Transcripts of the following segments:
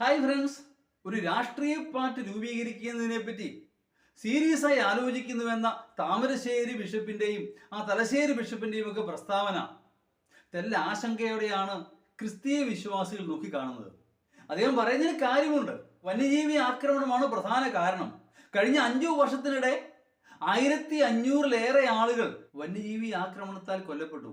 Hi friends ഒരു രാഷ്ട്രീയ party രൂപീകരിക്കുന്നതിനെ പറ്റി സീരിയസ് ആയി ആലോചിക്കുന്നുവെന്ന താമരശ്ശേരി ബിഷപ്പിന്റെയും ആ തലശ്ശേരി ബിഷപ്പിന്റെയും ഒക്കെ പ്രസ്താവന തെല്ല ആശങ്കയോടെയാണ് ക്രിസ്തീയ വിശ്വാസികൾ നോക്കിക്കാണുന്നത്. അദ്ദേഹം പറയുന്നതിന് കാര്യമുണ്ട്. വന്യജീവി ആക്രമണമാണ് പ്രധാന കാരണം. കഴിഞ്ഞ അഞ്ചു വർഷത്തിനിടെ ആയിരത്തി അഞ്ഞൂറിലേറെ ആളുകൾ വന്യജീവി ആക്രമണത്താൽ കൊല്ലപ്പെട്ടു.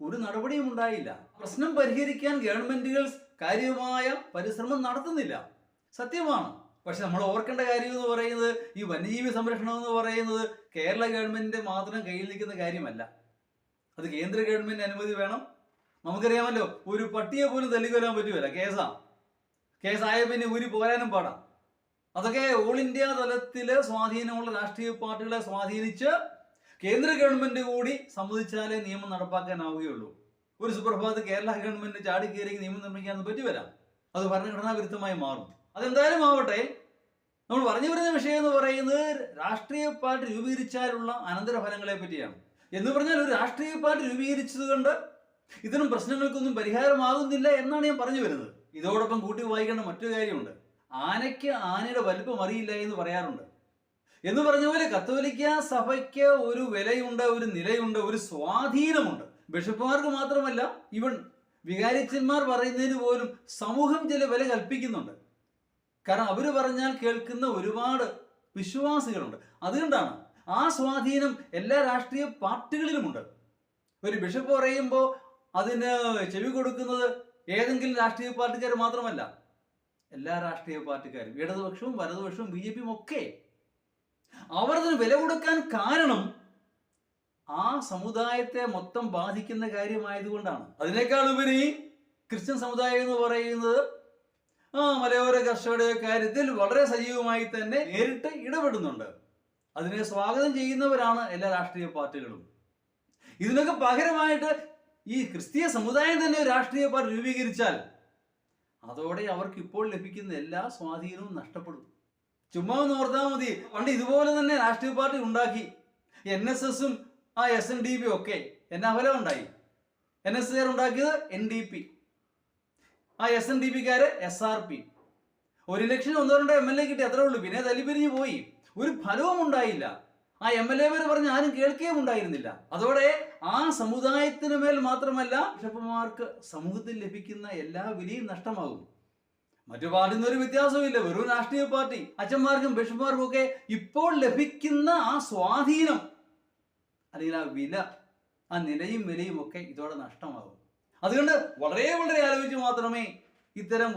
ഒരു നടപടിയും ഉണ്ടായില്ല. പ്രശ്നം പരിഹരിക്കാൻ ഗവൺമെന്റുകൾ കാര്യമായ പരിശ്രമം നടത്തുന്നില്ല. സത്യമാണ്. പക്ഷെ നമ്മൾ ഓർക്കേണ്ട കാര്യം എന്ന് പറയുന്നത് ഈ വന്യജീവി സംരക്ഷണം എന്ന് പറയുന്നത് കേരള ഗവൺമെന്റിന്റെ മാത്രം കയ്യിൽ നിൽക്കുന്ന കാര്യമല്ല. അത് കേന്ദ്ര ഗവൺമെന്റ് അനുമതി വേണം. നമുക്കറിയാമല്ലോ ഒരു പട്ടിയെ പോലും തല്ലിക്കൊല്ലാൻ പറ്റുമല്ല കേസാ. കേസായ പിന്നെ ഊരി പോരാനും പാടാം. അതൊക്കെ ഓൾ ഇന്ത്യ തലത്തിലെ സ്വാധീനമുള്ള രാഷ്ട്രീയ പാർട്ടികളെ സ്വാധീനിച്ച് കേന്ദ്ര ഗവൺമെന്റ് കൂടി സമ്മതിച്ചാലേ നിയമം നടപ്പാക്കാനാവുകയുള്ളൂ. ഒരു സുപ്രഭാത് കേരള ഗവൺമെന്റ് ചാടിക്കയറി നിയമം നിർമ്മിക്കാൻ പറ്റി വരാം അത് ഭരണഘടനാ വിരുദ്ധമായി മാറും. അതെന്തായാലും ആവട്ടെ നമ്മൾ പറഞ്ഞു വരുന്ന വിഷയം എന്ന് പറയുന്നത് രാഷ്ട്രീയ പാർട്ടി രൂപീകരിച്ചാലുള്ള അനന്തരഫലങ്ങളെ പറ്റിയാണ്. എന്ന് പറഞ്ഞാൽ ഒരു രാഷ്ട്രീയ പാർട്ടി രൂപീകരിച്ചത് കൊണ്ട് ഇതിനും പ്രശ്നങ്ങൾക്കൊന്നും പരിഹാരമാകുന്നില്ല എന്നാണ് ഞാൻ പറഞ്ഞു വരുന്നത്. ഇതോടൊപ്പം കൂട്ടി വായിക്കേണ്ട മറ്റൊരു കാര്യമുണ്ട്. ആനയ്ക്ക് ആനയുടെ വലുപ്പം അറിയില്ല എന്ന് പറയാറുണ്ട്. എന്ന് പറഞ്ഞ പോലെ കത്തോലിക്ക സഭയ്ക്ക് ഒരു വിലയുണ്ട് ഒരു നിലയുണ്ട് ഒരു സ്വാധീനമുണ്ട്. ബിഷപ്പുമാർക്ക് മാത്രമല്ല ഇവൻ വികാരിച്ചന്മാർ പറയുന്നതിന് പോലും സമൂഹം ചില വില കൽപ്പിക്കുന്നുണ്ട്. കാരണം അവർ പറഞ്ഞാൽ കേൾക്കുന്ന ഒരുപാട് വിശ്വാസികളുണ്ട്. അതുകൊണ്ടാണ് ആ സ്വാധീനം എല്ലാ രാഷ്ട്രീയ പാർട്ടികളിലുമുണ്ട്. ഒരു ബിഷപ്പ് പറയുമ്പോൾ അതിന് ചെവി കൊടുക്കുന്നത് ഏതെങ്കിലും രാഷ്ട്രീയ പാർട്ടിക്കാർ മാത്രമല്ല എല്ലാ രാഷ്ട്രീയ പാർട്ടിക്കാരും ഇടതുപക്ഷവും വലതുപക്ഷവും ബി ജെ പിയും ഒക്കെ അവർ അതിന് വില കൊടുക്കാൻ കാരണം ആ സമുദായത്തെ മൊത്തം ബാധിക്കുന്ന കാര്യമായതുകൊണ്ടാണ്. അതിനേക്കാൾ ഉപരി ക്രിസ്ത്യൻ സമുദായം എന്ന് പറയുന്നത് ആ മലയോര കർഷകരുടെ കാര്യത്തിൽ വളരെ സജീവമായി തന്നെ നേരിട്ട് ഇടപെടുന്നുണ്ട്. അതിനെ സ്വാഗതം ചെയ്യുന്നവരാണ് എല്ലാ രാഷ്ട്രീയ പാർട്ടികളും. ഇതിനൊക്കെ പകരമായിട്ട് ഈ ക്രിസ്തീയ സമുദായം തന്നെ ഒരു രാഷ്ട്രീയ പാർട്ടി രൂപീകരിച്ചാൽ അതോടെ അവർക്ക് ഇപ്പോൾ ലഭിക്കുന്ന എല്ലാ സ്വാധീനവും നഷ്ടപ്പെടും. ചുമ്മാ ഒന്ന് ഓർത്താൽ മതി. പണ്ട് ഇതുപോലെ തന്നെ രാഷ്ട്രീയ പാർട്ടി ഉണ്ടാക്കി. എൻ എസ് എസും ആ എസ് എൻ ഡി പി ഒക്കെ എന്നെ അവലം ഉണ്ടായി എൻ എസ് എസ് ഉണ്ടാക്കിയത് എൻ ഡി പി. ആ എസ് എൻ ഡി പിക്കാര് എസ് ആർ പി. ഒരു ലക്ഷം ഒന്നോ രണ്ടോ എം എൽ എ കിട്ടി അത്രേ ഉള്ളൂ. പിന്നെ തല്ലിപ്പിരിഞ്ഞ് പോയി. ഒരു ഫലവും ഉണ്ടായില്ല. ആ എം എൽ എമാർ പറഞ്ഞ് ആരും കേൾക്കുകയും ഉണ്ടായിരുന്നില്ല. അതോടെ ആ സമുദായത്തിന് മേൽ മാത്രമല്ല ബിഷപ്പുമാർക്ക് സമൂഹത്തിൽ ലഭിക്കുന്ന എല്ലാ വിലയും നഷ്ടമാകും. മറ്റു പാർട്ടിയിൽ ഒരു വ്യത്യാസമില്ല വെറും രാഷ്ട്രീയ പാർട്ടി അച്ഛന്മാർക്കും ബിഷപ്പുമാർക്കും ഒക്കെ ഇപ്പോൾ ലഭിക്കുന്ന ആ സ്വാധീനം അല്ലെങ്കിൽ ആ വില ആ നിലയും വിലയും ഒക്കെ ഇതോടെ നഷ്ടമാകും. അതുകൊണ്ട് വളരെ വളരെ ആലോചിച്ച് മാത്രമേ ഇത്തരം